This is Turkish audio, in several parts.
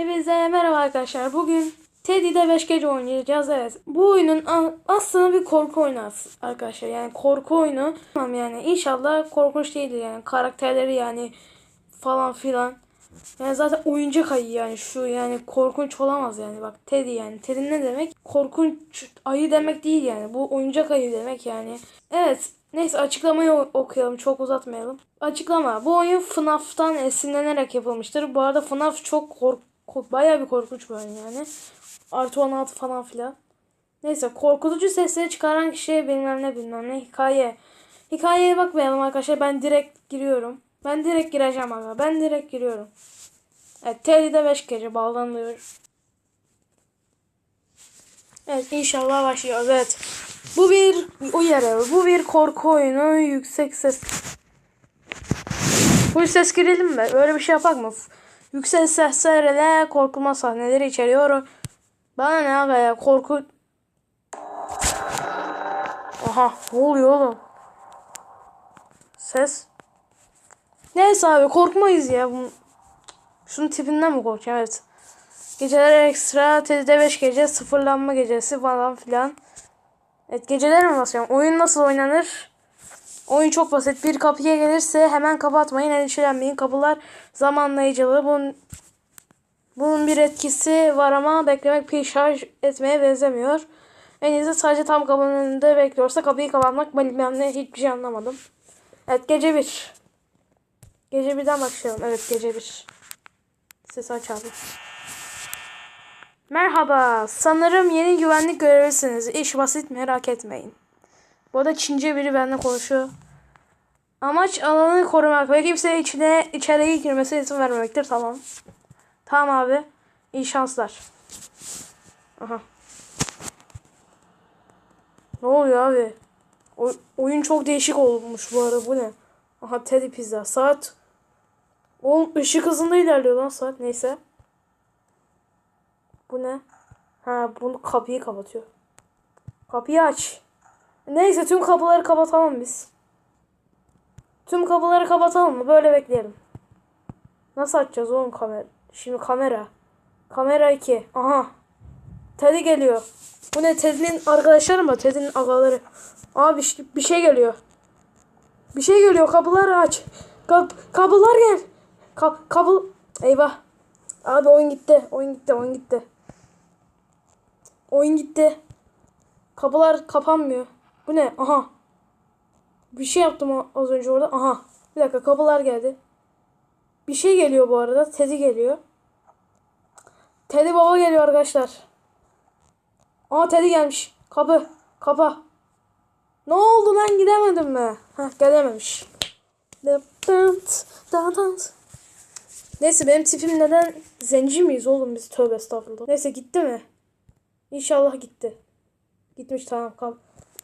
Hepinize merhaba arkadaşlar. Bugün Teddy'de 5 gece oynayacağız. Evet. Bu oyunun aslında bir korku oyunu arkadaşlar. Yani korku oyunu. Tamam yani inşallah korkunç değildir yani. Karakterleri yani falan filan. Yani zaten oyuncak ayı yani şu yani korkunç olamaz yani bak Teddy yani Teddy ne demek korkunç ayı demek değil yani bu oyuncak ayı demek yani evet neyse açıklamayı okuyalım çok uzatmayalım açıklama bu oyun FNAF'tan esinlenerek yapılmıştır bu arada FNAF çok kork bayağı bir korkunç bir oyun yani artı 16 falan filan neyse korkutucu sesleri çıkaran kişiye bilmem ne bilmem ne hikaye hikayeye bakmayalım arkadaşlar ben direkt giriyorum ben direkt gireceğim aga ben direkt giriyorum Evet, Teddy'de 5 gece bağlanıyor. Evet, inşallah başlıyoruz. Evet. Bu bir uyarı. Bu bir korku oyunu. Yüksek ses. Full ses girelim mi? Öyle bir şey yapak mı? Yüksek seslerle korkulma sahneleri içeriyor. Bana ne aga ya korku... Aha ne oluyor oğlum? Ses. Neyse abi korkmayız ya. Şunun tipinden mi korkacağım? Evet. Geceler ekstra. Teddy'de 5 gece. Sıfırlanma gecesi falan filan. Evet geceler mi basacağım? Oyun nasıl oynanır? Oyun çok basit. Bir kapıya gelirse hemen kapatmayın. Endişelenmeyin. Kapılar zamanlayıcılı. Bunun, bunun bir etkisi var ama beklemek pil şarj etmeye benzemiyor. En iyisi sadece tam kapının önünde bekliyorsa kapıyı kapatmak bilmem ne hiçbir şey anlamadım. Evet gece 1. Gece 1'den başlayalım. Evet gece 1. Ses aç abi. Merhaba. Sanırım yeni güvenlik görevlisiniz. İş basit merak etmeyin. Bu arada Çince biri benimle konuşuyor. Amaç alanı korumak ve kimseye içine içeriye girmesine izin vermemektir. Tamam. Tamam abi. İyi şanslar. Aha. Ne oluyor abi? O- oyun çok değişik olmuş bu arada. Bu ne? Aha Teddy Pizza. Saat Oğlum ışık hızında ilerliyor lan saat. Neyse. Bu ne? Ha bunu kapıyı kapatıyor. Kapıyı aç. Neyse tüm kapıları kapatalım biz. Tüm kapıları kapatalım mı? Böyle bekleyelim. Nasıl açacağız oğlum kamera? Şimdi kamera. Kamera 2. Aha. Teddy geliyor. Bu ne? Teddy'nin arkadaşları mı? Teddy'nin agaları. Abi bir şey geliyor. Bir şey geliyor. Kapıları aç. Kap kapılar gel. Kap kapı. Eyvah. Abi oyun gitti. Oyun gitti. Oyun gitti. Oyun gitti. Kapılar kapanmıyor. Bu ne? Aha. Bir şey yaptım az önce orada. Aha. Bir dakika kapılar geldi. Bir şey geliyor bu arada. Teddy geliyor. Teddy baba geliyor arkadaşlar. Aa Teddy gelmiş. Kapı. Kapa. Ne oldu lan gidemedim mi? Heh gelememiş. Neyse benim tipim neden zenci miyiz oğlum biz tövbe estağfurullah. Neyse gitti mi? İnşallah gitti. Gitmiş tamam kal.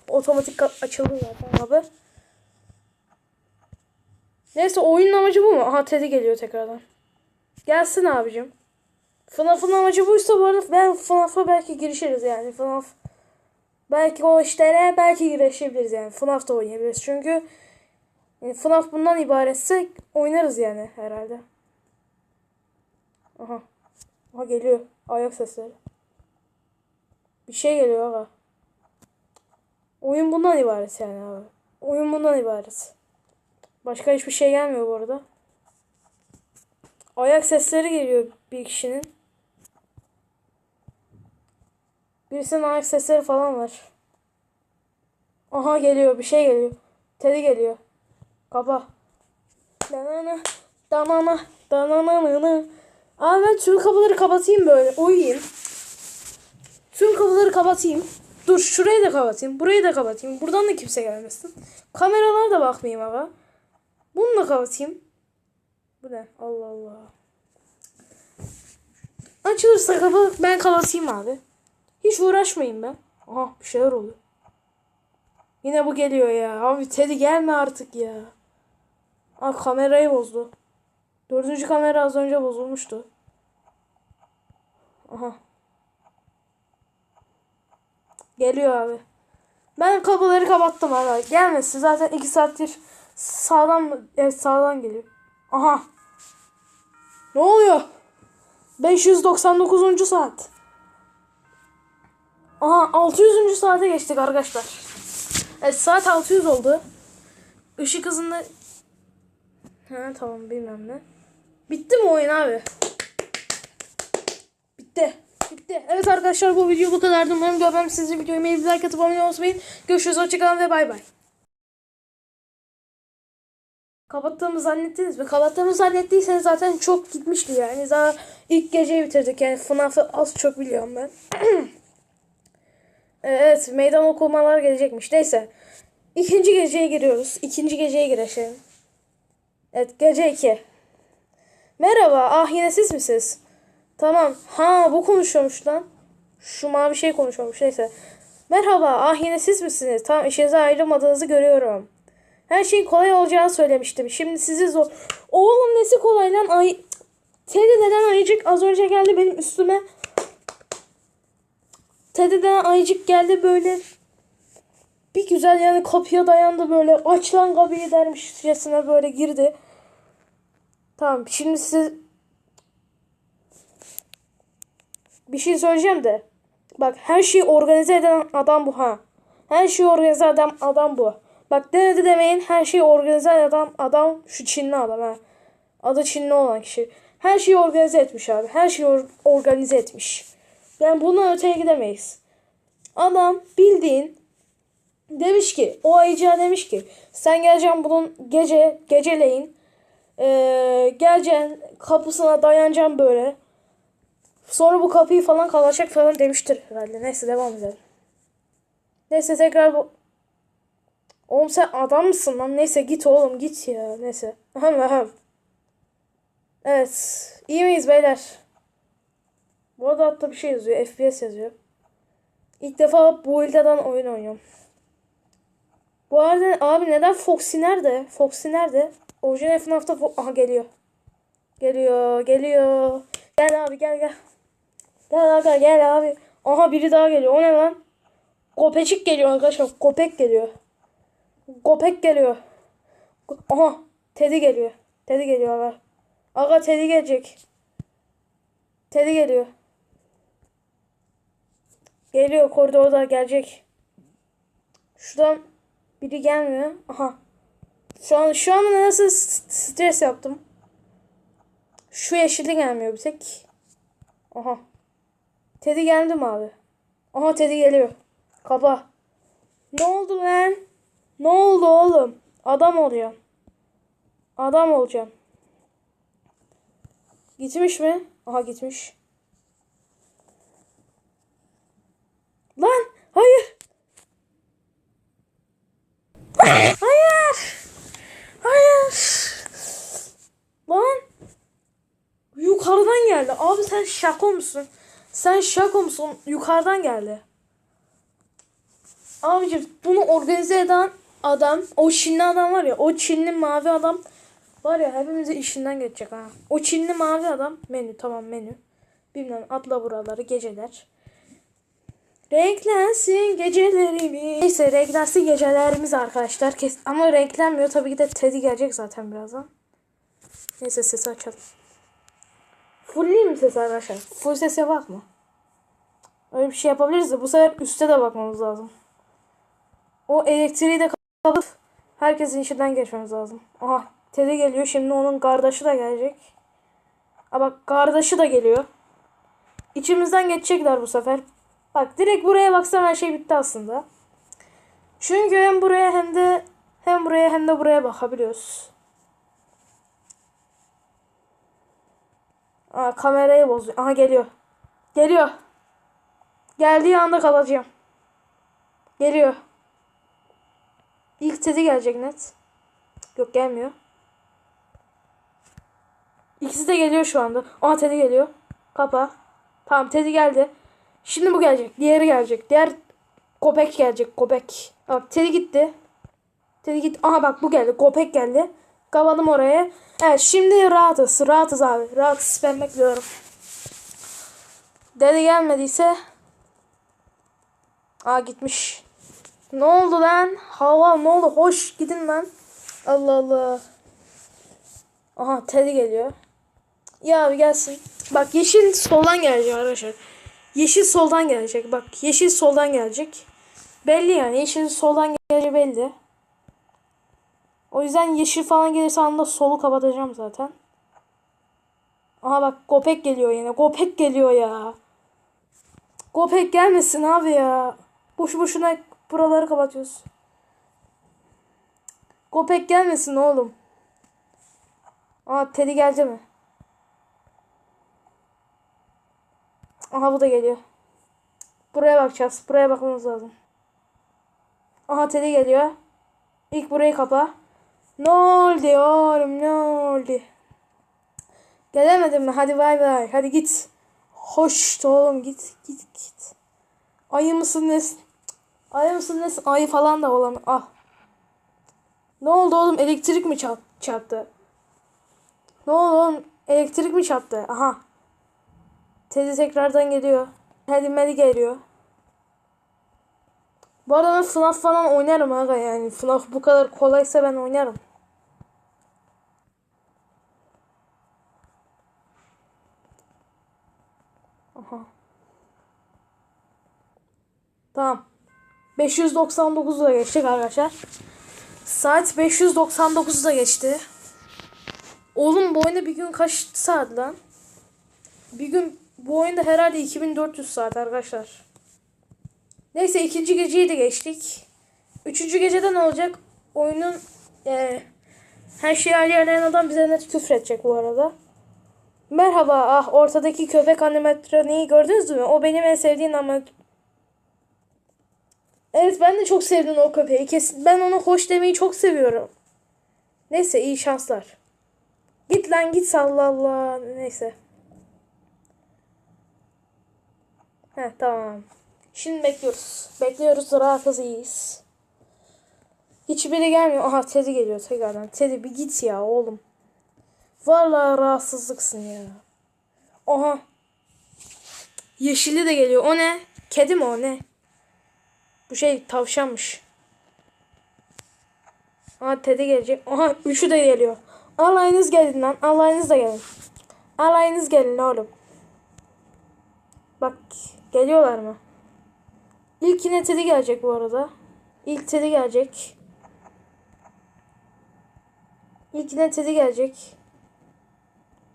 Otomatik açıldı zaten abi. Neyse oyunun amacı bu mu? Aha Teddy geliyor tekrardan. Gelsin abicim. FNAF'ın amacı buysa bu arada ben FNAF'a belki girişiriz yani. FNAF belki o işlere belki girişebiliriz yani. FNAF'ta oynayabiliriz. Çünkü yani FNAF bundan ibaretse oynarız yani herhalde. Aha. Aha geliyor. Ayak sesleri. Bir şey geliyor aga. Oyun bundan ibaret yani abi. Oyun bundan ibaret. Başka hiçbir şey gelmiyor bu arada. Ayak sesleri geliyor bir kişinin. Birisinin ayak sesleri falan var. Aha geliyor bir şey geliyor. Teddy geliyor. Kapa. Danana. Danana. Danana. Abi ben tüm kapıları kapatayım böyle. Uyuyayım. Tüm kapıları kapatayım. Dur şurayı da kapatayım. Burayı da kapatayım. Buradan da kimse gelmesin. Kameralara da bakmayayım aga. Bunu da kapatayım. Bu ne? Allah Allah. Açılırsa kapı ben kapatayım abi. Hiç uğraşmayayım ben. Aha bir şeyler oluyor. Yine bu geliyor ya. Abi Teddy gelme artık ya. Aa kamerayı bozdu. Dördüncü kamera az önce bozulmuştu. Aha. Geliyor abi. Ben kapıları kapattım abi. Gelmesin. Zaten iki saattir sağdan evet sağdan geliyor. Aha. Ne oluyor? 599. saat. Aha 600. saate geçtik arkadaşlar. Evet saat 600 oldu. Işık hızında... Ha tamam bilmem ne. Bitti mi oyun abi? Bitti. Bitti. Evet arkadaşlar bu video bu kadardı. Umarım görmem sizi videoyu beğenip like atıp abone olmayı unutmayın. Görüşürüz hoşçakalın ve bay bay. Kapattığımı zannettiniz mi? Kapattığımı zannettiyseniz zaten çok gitmişti yani. Daha ilk geceyi bitirdik yani FNAF'ı az çok biliyorum ben. evet meydan okumalar gelecekmiş. Neyse. İkinci geceye giriyoruz. İkinci geceye girelim. Evet gece 2. Merhaba ah yine siz misiniz? Tamam. Ha bu konuşuyormuş lan. Şu mavi şey konuşuyormuş neyse. Merhaba ah yine siz misiniz? Tamam işinize ayrılmadığınızı görüyorum. Her şeyin kolay olacağını söylemiştim. Şimdi sizi zor... Oğlum nesi kolay lan? Ay... Teddy neden ayıcık az önce geldi benim üstüme. Teddy'den ayıcık geldi böyle. Bir güzel yani kapıya dayandı böyle. Aç lan kapıyı dermişçesine böyle girdi. Tamam şimdi siz... Bir şey söyleyeceğim de. Bak her şeyi organize eden adam bu ha. Her şeyi organize eden adam bu. Bak denedi demeyin her şeyi organize adam, adam şu Çinli adam ha. Adı Çinli olan kişi. Her şeyi organize etmiş abi. Her şeyi or- organize etmiş. Yani bundan öteye gidemeyiz. Adam bildiğin demiş ki o ayıcığa demiş ki sen geleceksin bunun gece geceleyin ee, geleceksin kapısına dayanacaksın böyle. Sonra bu kapıyı falan kalacak falan demiştir herhalde. Neyse devam edelim. Neyse tekrar bu Oğlum sen adam mısın lan? Neyse git oğlum git ya. Neyse. Evet. İyi miyiz beyler? Bu arada hatta bir şey yazıyor. FPS yazıyor. İlk defa bu ildadan oyun oynuyorum. Bu arada abi neden Foxy nerede? Foxy nerede? Orijinal FNAF'ta Fo- Aha geliyor. Geliyor, geliyor. Gel abi gel gel. Gel abi gel abi. Aha biri daha geliyor. O ne lan? Kopecik geliyor arkadaşlar. Kopek geliyor. Gopek geliyor. Aha. Teddy geliyor. Teddy geliyor aga. Aga Teddy gelecek. Teddy geliyor. Geliyor koridorda gelecek. Şuradan biri gelmiyor. Aha. Şu an şu an nasıl stres yaptım. Şu yeşilde gelmiyor bir tek. Aha. Teddy geldi mi abi? Aha Teddy geliyor. Kapa. Ne oldu lan? Ne oldu oğlum? Adam olacaksın. Adam olacaksın. Gitmiş mi? Aha gitmiş. Lan hayır. Hayır. Hayır. Lan. Yukarıdan geldi. Abi sen şako musun? Sen şako musun? Yukarıdan geldi. Abicim bunu organize eden adam o Çinli adam var ya o Çinli mavi adam var ya hepimizi işinden geçecek ha. O Çinli mavi adam menü tamam menü. Bilmem atla buraları geceler. Renklensin gecelerimiz. Neyse renklensin gecelerimiz arkadaşlar. Kes ama renklenmiyor tabii ki de Teddy gelecek zaten birazdan. Neyse sesi açalım. Full mi ses arkadaşlar? Full sese bakma. Öyle bir şey yapabiliriz de bu sefer üste de bakmamız lazım. O elektriği de kapatıp herkesin işinden geçmemiz lazım. Aha Teddy geliyor. Şimdi onun kardeşi de gelecek. Aa bak kardeşi de geliyor. İçimizden geçecekler bu sefer. Bak direkt buraya baksam her şey bitti aslında. Çünkü hem buraya hem de hem buraya hem de buraya bakabiliyoruz. Aa kamerayı bozuyor. Aha geliyor. Geliyor. Geldiği anda kalacağım. Geliyor. İlk Teddy gelecek net. Yok gelmiyor. İkisi de geliyor şu anda. Aa Teddy geliyor. Kapa. Tamam Teddy geldi. Şimdi bu gelecek. Diğeri gelecek. Diğer Kopek gelecek. Kopek. Bak Teddy gitti. Teddy gitti. Aha bak bu geldi. Kopek geldi. Kapadım oraya. Evet şimdi rahatız. Rahatız abi. Rahatız. Ben bekliyorum. Dede gelmediyse Aa gitmiş. Ne oldu lan? Hava ne oldu? Hoş gidin lan. Allah Allah. Aha Teddy geliyor. Ya abi gelsin. Bak yeşil soldan gelecek arkadaşlar. Yeşil soldan gelecek. Bak yeşil soldan gelecek. Belli yani. Yeşil soldan geleceği belli. O yüzden yeşil falan gelirse anda solu kapatacağım zaten. Aha bak Gopek geliyor yine. Gopek geliyor ya. Gopek gelmesin abi ya. Boşu boşuna buraları kapatıyoruz. Gopek gelmesin oğlum. Aa Teddy geldi mi? Aha bu da geliyor. Buraya bakacağız. Buraya bakmamız lazım. Aha Teddy geliyor. İlk burayı kapa. Ne oldu oğlum ne oldu? Gelemedim mi? Hadi bay bay. Hadi git. Hoş oğlum git git git. Ayı mısın nesin? Ayı mısın nesin? Ayı falan da olamaz. Ah. Ne oldu oğlum? Elektrik mi çarp çarptı? Ne oldu oğlum? Elektrik mi çarptı? Aha. Teddy tekrardan geliyor. Teddy Medi geliyor. Bu arada ben FNAF falan oynarım aga yani. FNAF bu kadar kolaysa ben oynarım. Aha. Tamam. 599'da geçtik arkadaşlar. Saat 599'da geçti. Oğlum bu oyunda bir gün kaç saat lan? Bir gün bu oyunda herhalde 2400 saat arkadaşlar. Neyse ikinci geceyi de geçtik. Üçüncü gecede ne olacak? Oyunun eee, her şeyi ayarlayan adam bize net küfür edecek bu arada. Merhaba ah ortadaki köpek animatroniği gördünüz mü? O benim en sevdiğim Evet ben de çok sevdim o köpeği. Kesin ben onu hoş demeyi çok seviyorum. Neyse iyi şanslar. Git lan git salla. Neyse. Heh tamam. Şimdi bekliyoruz. Bekliyoruz rahatız iyiyiz. Hiçbiri gelmiyor. Aha Teddy geliyor tekrardan. Teddy bir git ya oğlum. Vallahi rahatsızlıksın ya. Aha. Yeşili de geliyor. O ne? Kedi mi o ne? Bu şey tavşanmış. Aha Teddy gelecek. Aha üçü de geliyor. Alayınız gelin lan. Alayınız da gelin. Alayınız gelin oğlum. Bak geliyorlar mı? İlk yine Teddy gelecek bu arada. İlk Teddy gelecek. İlk yine Teddy gelecek.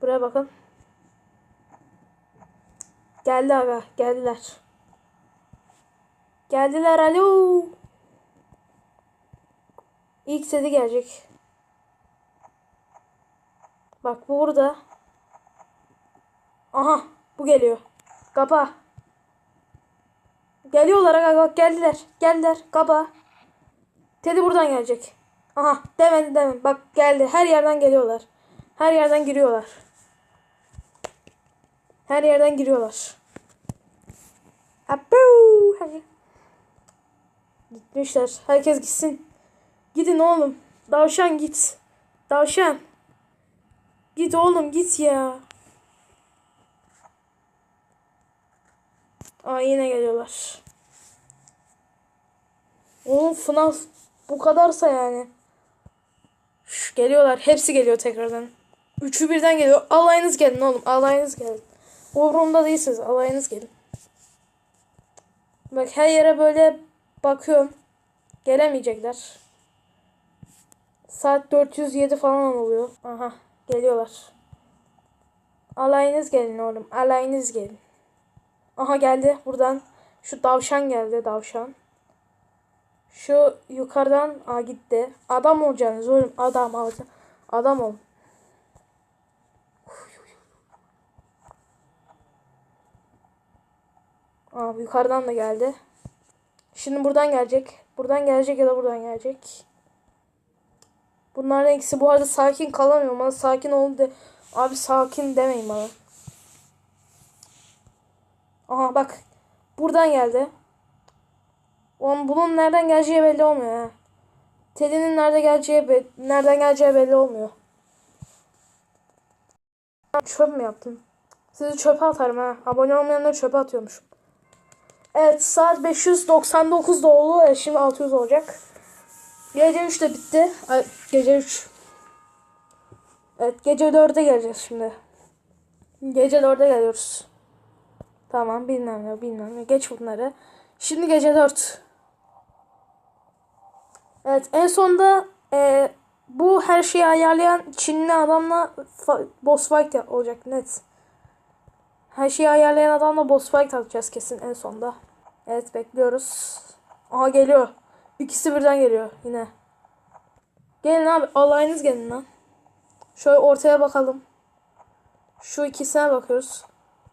Buraya bakın. Geldi aga. Geldiler. Geldiler alo. İlk Teddy gelecek. Bak bu burada. Aha bu geliyor. Kapa. Geliyorlar aga bak geldiler. Geldiler. Kapa. Teddy buradan gelecek. Aha demedi demedi. Bak geldi. Her yerden geliyorlar. Her yerden giriyorlar. Her yerden giriyorlar. Abu. Gitmişler. Herkes gitsin. Gidin oğlum. Davşan git. Davşan. Git oğlum git ya. Aa yine geliyorlar. Oğlum FNAF bu kadarsa yani. Şş, geliyorlar. Hepsi geliyor tekrardan. Üçü birden geliyor. Alayınız gelin oğlum. Alayınız gelin. Umurumda değilsiniz. Alayınız gelin. Bak her yere böyle bakıyorum. Gelemeyecekler. Saat 407 falan oluyor. Aha geliyorlar. Alayınız gelin oğlum. Alayınız gelin. Aha geldi buradan. Şu davşan geldi davşan. Şu yukarıdan a gitti. Adam olacaksınız oğlum. Adam alacak. Adam ol. Abi yukarıdan da geldi. Şimdi buradan gelecek. Buradan gelecek ya da buradan gelecek. Bunların ikisi bu arada sakin kalamıyor. Bana sakin olun de. Abi sakin demeyin bana. Aha bak. Buradan geldi. Oğlum bunun nereden geleceği belli olmuyor ha. Teddy'nin nerede geleceği be nereden geleceği belli olmuyor. Çöp mü yaptım? Sizi çöpe atarım ha. Abone olmayanları çöpe atıyormuşum. Evet saat 599 oldu. Evet, şimdi 600 olacak. Gece 3 de bitti. Ay, gece 3. Evet gece 4'e geleceğiz şimdi. Gece dörde geliyoruz. Tamam bilmem ne bilmem ne. Geç bunları. Şimdi gece dört. Evet en sonda e, bu her şeyi ayarlayan Çinli adamla boss fight olacak net. Her şeyi ayarlayan adamla boss fight atacağız kesin en sonda. Evet bekliyoruz. Aha geliyor. İkisi birden geliyor yine. Gelin abi alayınız gelin lan. Şöyle ortaya bakalım. Şu ikisine bakıyoruz.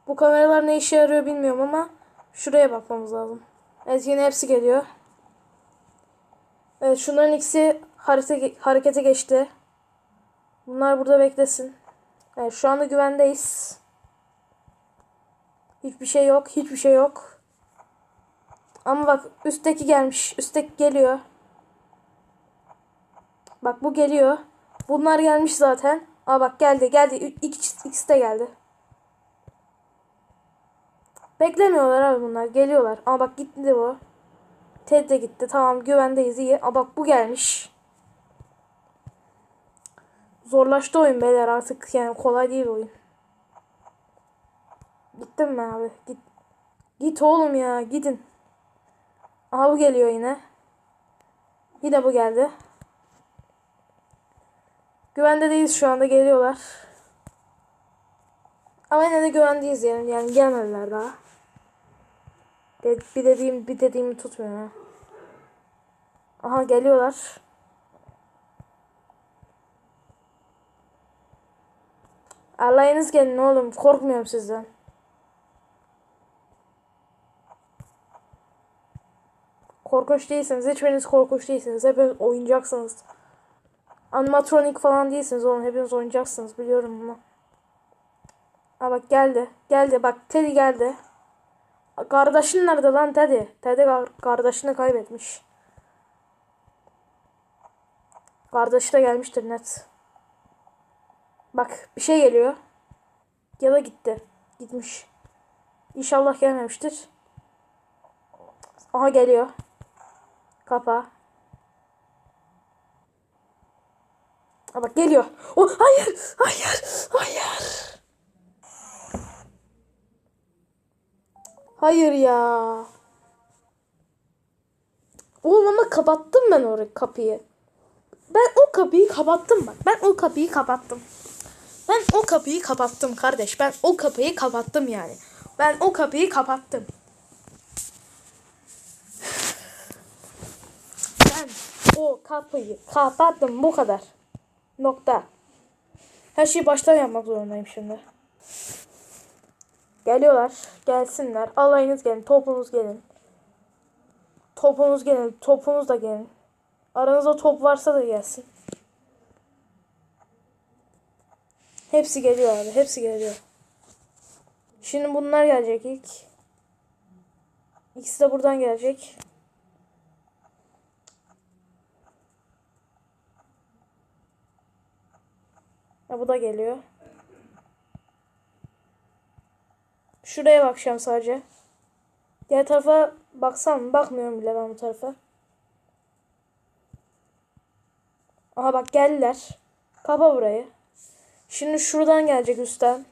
Bu kameralar ne işe yarıyor bilmiyorum ama şuraya bakmamız lazım. Evet yine hepsi geliyor. Evet şunların ikisi harita, harekete geçti. Bunlar burada beklesin. Evet şu anda güvendeyiz. Hiçbir şey yok. Hiçbir şey yok. Ama bak üstteki gelmiş. Üstteki geliyor. Bak bu geliyor. Bunlar gelmiş zaten. Aa bak geldi geldi. İkisi, ikisi de geldi. Beklemiyorlar abi bunlar. Geliyorlar. Aa bak gitti bu. Ted de gitti. Tamam güvendeyiz iyi. Aa bak bu gelmiş. Zorlaştı oyun beyler artık. Yani kolay değil oyun. Gittim mi abi? Git. Git oğlum ya. Gidin. Aha geliyor yine. Yine bu geldi. Güvende değiliz şu anda geliyorlar. Ama yine de güvendeyiz yani. Yani gelmediler daha. De- bir dediğim bir dediğimi tutmuyor ha. Aha geliyorlar. Alayınız gelin oğlum. Korkmuyorum sizden. Korkunç değilsiniz. Hiçbiriniz korkunç değilsiniz. Hepiniz oyuncaksınız. Animatronik falan değilsiniz oğlum. Hepiniz oyuncaksınız. Biliyorum bunu. Aa bak geldi. Geldi bak Teddy geldi. Kardeşin nerede lan Teddy? Teddy kar- kardeşini kaybetmiş. Kardeşi de gelmiştir net. Bak bir şey geliyor. Ya da gitti. Gitmiş. İnşallah gelmemiştir. Aha geliyor. Kapa. Aa bak geliyor. Oh, hayır, hayır, hayır. Hayır ya. Oğlum ama kapattım ben orayı kapıyı. Ben o kapıyı kapattım bak. Ben o kapıyı kapattım. Ben o kapıyı kapattım kardeş. Ben o kapıyı kapattım yani. Ben o kapıyı kapattım. O kapıyı kapattım bu kadar. Nokta. Her şeyi baştan yapmak zorundayım şimdi. Geliyorlar. Gelsinler. Alayınız gelin. Topunuz gelin. Topunuz gelin. Topunuz da gelin. Aranızda top varsa da gelsin. Hepsi geliyor abi. Hepsi geliyor. Şimdi bunlar gelecek ilk. İkisi de buradan gelecek. Ha, bu da geliyor. Şuraya bakacağım sadece. Diğer tarafa baksam mı? Bakmıyorum bile ben bu tarafa. Aha bak geldiler. Kapa burayı. Şimdi şuradan gelecek üstten.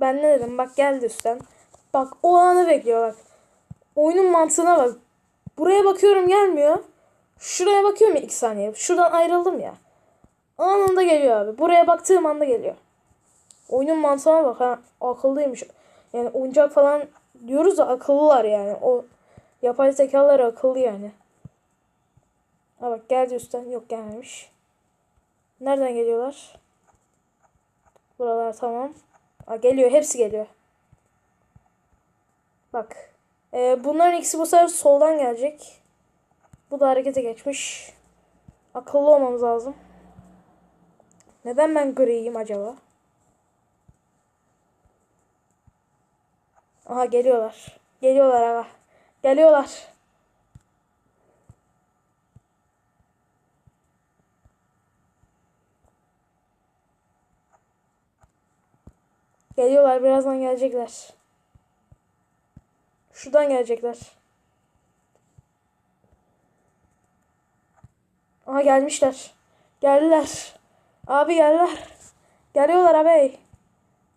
Ben ne dedim? Bak geldi üstten. Bak o anı bekliyor bak. Oyunun mantığına bak. Buraya bakıyorum gelmiyor. Şuraya bakıyorum ya iki saniye. Şuradan ayrıldım ya. Anında geliyor abi. Buraya baktığım anda geliyor. Oyunun mantığına bak ha. Akıllıymış. Yani oyuncak falan diyoruz da akıllılar yani. O yapay zekalar akıllı yani. Ha bak geldi üstten. Yok gelmemiş. Nereden geliyorlar? Buralar tamam. Ha, geliyor. Hepsi geliyor. Bak. Ee, bunların ikisi bu sefer soldan gelecek. Bu da harekete geçmiş. Akıllı olmamız lazım. Neden ben griyim acaba? Aha geliyorlar. Geliyorlar aga. Geliyorlar. Geliyorlar birazdan gelecekler. Şuradan gelecekler. Aha gelmişler. Geldiler. Abi geldiler. Geliyorlar abi.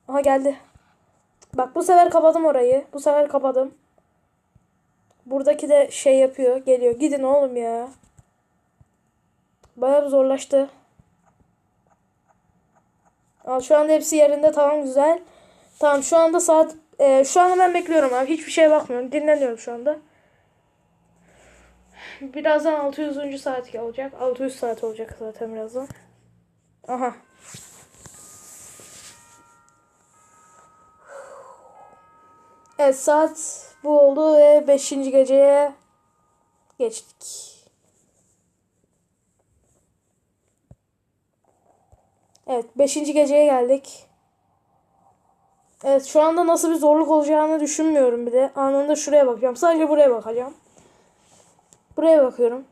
Aha geldi. Bak bu sefer kapadım orayı. Bu sefer kapadım. Buradaki de şey yapıyor. Geliyor. Gidin oğlum ya. Bayağı zorlaştı. Al şu anda hepsi yerinde tamam güzel. Tamam şu anda saat e, şu anda ben bekliyorum abi. Hiçbir şeye bakmıyorum. Dinleniyorum şu anda. Birazdan 600. saat olacak. 600 saat olacak zaten birazdan. Aha. Evet saat bu oldu ve 5. geceye geçtik. Evet 5. geceye geldik. Evet şu anda nasıl bir zorluk olacağını düşünmüyorum bile. Anında şuraya bakacağım. Sadece buraya bakacağım. Buraya bakıyorum.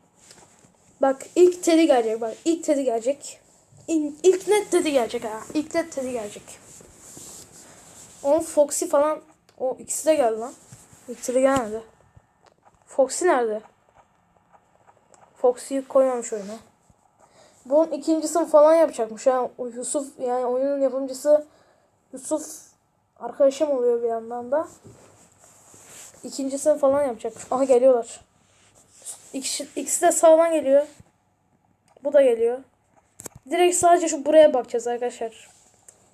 Bak ilk Teddy gelecek. Bak ilk Teddy gelecek. İlk, ilk net Teddy gelecek ha. İlk net Teddy gelecek. Onun Foxy falan. O ikisi de geldi lan. İlk Teddy gelmedi. Foxy nerede? Foxy'yi koymamış oyuna. Bunun ikincisini falan yapacakmış. Yani o Yusuf yani oyunun yapımcısı Yusuf arkadaşım oluyor bir yandan da. İkincisini falan yapacakmış. Aha geliyorlar. İkisi, ikisi de sağdan geliyor. Bu da geliyor. Direkt sadece şu buraya bakacağız arkadaşlar.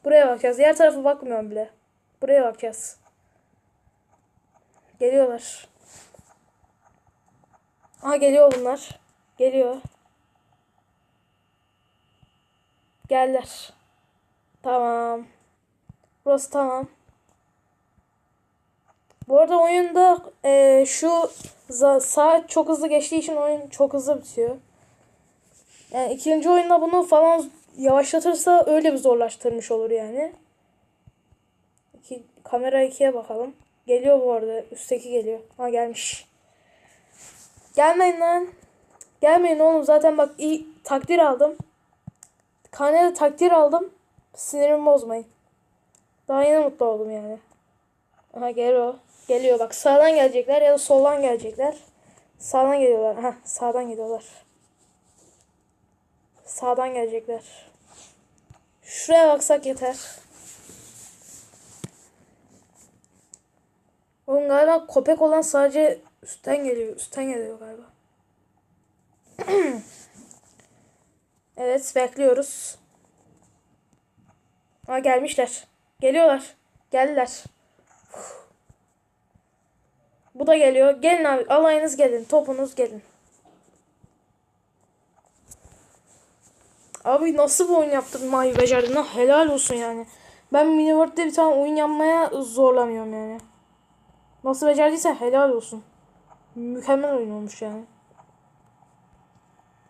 Buraya bakacağız. Diğer tarafa bakmıyorum bile. Buraya bakacağız. Geliyorlar. Aha geliyor bunlar. Geliyor. Geldiler. Tamam. Burası tamam. Bu arada oyunda e, şu saat çok hızlı geçtiği için oyun çok hızlı bitiyor. Yani ikinci oyunda bunu falan yavaşlatırsa öyle bir zorlaştırmış olur yani. İki, kamera 2'ye bakalım. Geliyor bu arada. Üstteki geliyor. Ha gelmiş. Gelmeyin lan. Gelmeyin oğlum. Zaten bak iyi takdir aldım. Karnede takdir aldım. Sinirimi bozmayın. Daha yeni mutlu oldum yani. Aha geliyor. Geliyor bak sağdan gelecekler ya da soldan gelecekler. Sağdan geliyorlar. Aha sağdan geliyorlar. Sağdan gelecekler. Şuraya baksak yeter. Oğlum galiba köpek olan sadece üstten geliyor. Üstten geliyor galiba. evet bekliyoruz. Ha gelmişler. Geliyorlar. Geldiler. Bu da geliyor. Gelin abi. Alayınız gelin. Topunuz gelin. Abi nasıl bir oyun yaptın Mavi becerdin ha? Helal olsun yani. Ben Miniworld'de bir tane oyun yapmaya zorlamıyorum yani. Nasıl becerdiysen helal olsun. Mükemmel oyun olmuş yani.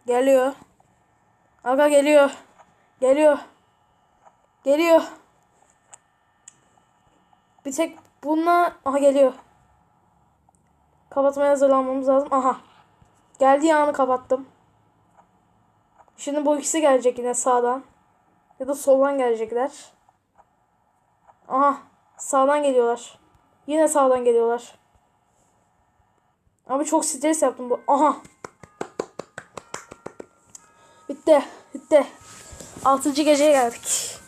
Geliyor. Aga geliyor. Geliyor. Geliyor. Bir tek bununla... Aha geliyor. Kapatmaya hazırlanmamız lazım. Aha. Geldiği anı kapattım. Şimdi bu ikisi gelecek yine sağdan. Ya da soldan gelecekler. Aha. Sağdan geliyorlar. Yine sağdan geliyorlar. Abi çok stres yaptım bu. Aha. Bitti. Bitti. Altıncı geceye geldik.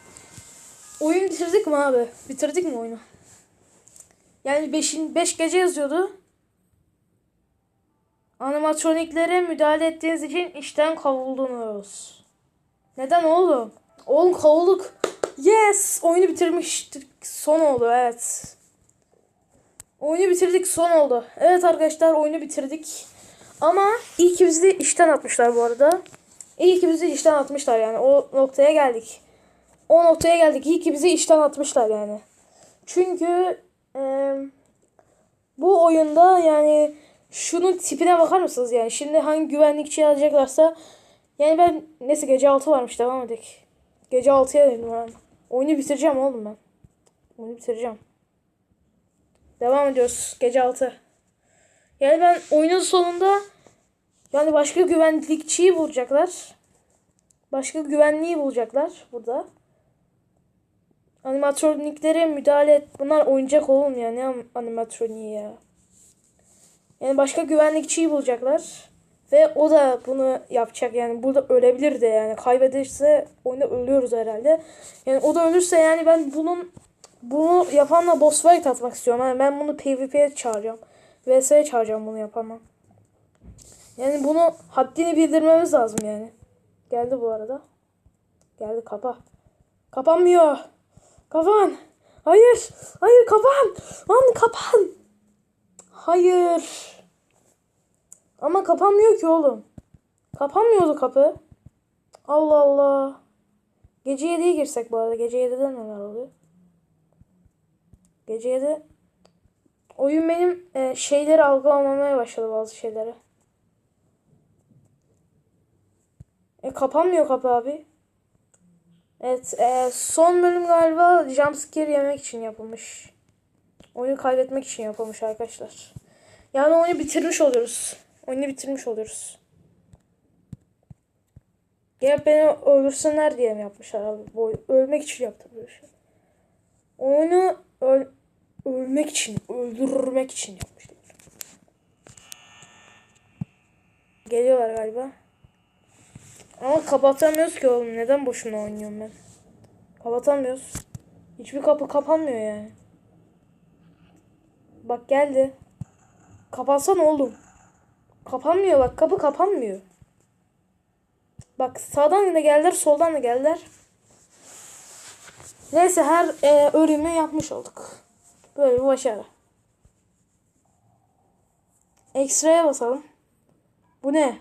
Oyun bitirdik mi abi? Bitirdik mi oyunu? Yani 5 5 gece yazıyordu. Animatroniklere müdahale ettiğiniz için işten kovuldunuz. Neden oğlum? Oğlum kovulduk. Yes! Oyunu bitirmiştik. Son oldu evet. Oyunu bitirdik son oldu. Evet arkadaşlar oyunu bitirdik. Ama iyi ki bizi işten atmışlar bu arada. İyi ki bizi işten atmışlar yani. O noktaya geldik. O noktaya geldik. İyi ki bizi işten atmışlar yani. Çünkü e, bu oyunda yani şunun tipine bakar mısınız yani? Şimdi hangi güvenlikçi alacaklarsa yani ben neyse gece 6 varmış devam edik. Gece 6'ya dedim ben. Oyunu bitireceğim oğlum ben. Oyunu bitireceğim. Devam ediyoruz. Gece 6. Yani ben oyunun sonunda yani başka güvenlikçiyi bulacaklar. Başka güvenliği bulacaklar burada. Animatroniklere müdahale et. Bunlar oyuncak oğlum ya. Ne animatroniği ya. Yani başka güvenlikçiyi bulacaklar. Ve o da bunu yapacak yani burada ölebilir de yani kaybederse oyunda ölüyoruz herhalde. Yani o da ölürse yani ben bunun bunu yapanla boss fight atmak istiyorum. Yani ben bunu PvP'ye çağıracağım. VS'ye çağıracağım bunu yapanla. Yani bunu haddini bildirmemiz lazım yani. Geldi bu arada. Geldi kapa. Kapanmıyor. Kapan. Hayır. Hayır kapan. Lan kapan. Hayır. Ama kapanmıyor ki oğlum. Kapanmıyordu kapı. Allah Allah. Gece 7'ye girsek bu arada. Gece 7'de neler oluyor? Gece 7 oyun benim e, şeyleri algılamamaya başladı bazı şeyleri. E kapanmıyor kapı abi. Evet e, son bölüm galiba jumpscare yemek için yapılmış. Oyunu kaybetmek için yapılmış arkadaşlar. Yani oyunu bitirmiş oluyoruz. Oyunu bitirmiş oluyoruz. Gelip beni öldürsünler diye mi yapmışlar abi? Bu ölmek için şey. Oyunu öl ölmek için, öldürmek için yapmışlar. Geliyorlar galiba. Ama kapatamıyoruz ki oğlum. Neden boşuna oynuyorum ben? Kapatamıyoruz. Hiçbir kapı kapanmıyor yani. Bak geldi. Kapansana oğlum. Kapanmıyor bak kapı kapanmıyor. Bak sağdan da geldiler soldan da geldiler. Neyse her e, ölümü yapmış olduk. Böyle bir başarı. Ekstraya basalım. Bu ne?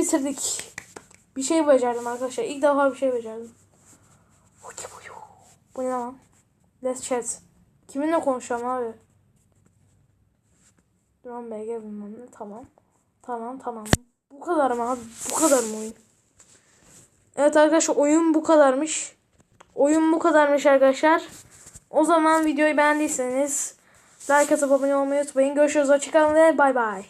Bitirdik. Bir şey becerdim arkadaşlar. İlk defa bir şey becerdim. Bu ne lan? Let's chat. Kiminle konuşuyorum abi? Duran BG bilmem ne. Tamam. Tamam tamam. Bu kadar mı abi? Bu kadar mı oyun? Evet arkadaşlar oyun bu kadarmış. Oyun bu kadarmış arkadaşlar. O zaman videoyu beğendiyseniz like atıp abone olmayı unutmayın. Görüşürüz. Hoşçakalın ve bay bay.